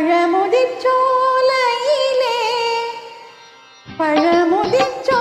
പഴമുതിച്ചോലയിലെ പഴമുതിച്ചോ